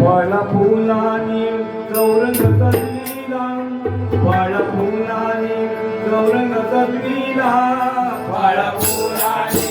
फळ फुलानी गौरंग सजलीला फळ फुलानी गौरंग सजलीला फळ फुलानी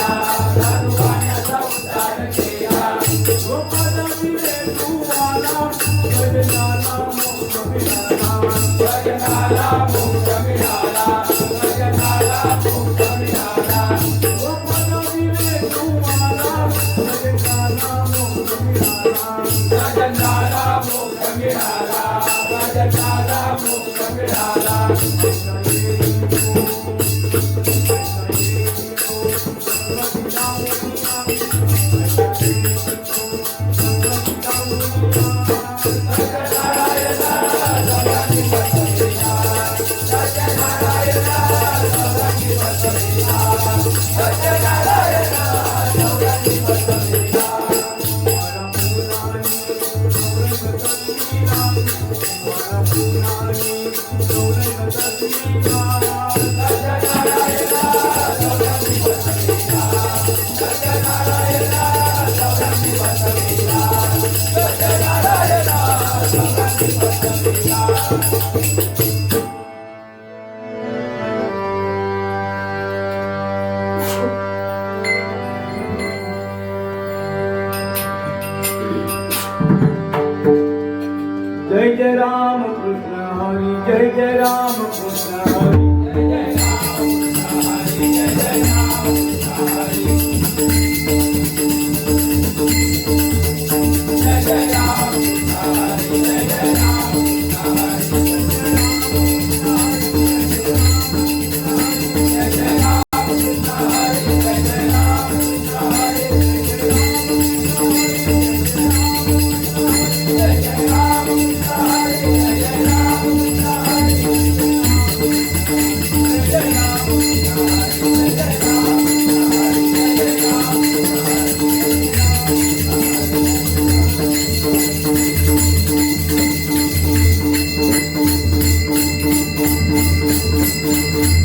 Jagannatha, Jagannatha, Jagannatha. जय जय राम कृष्ण Música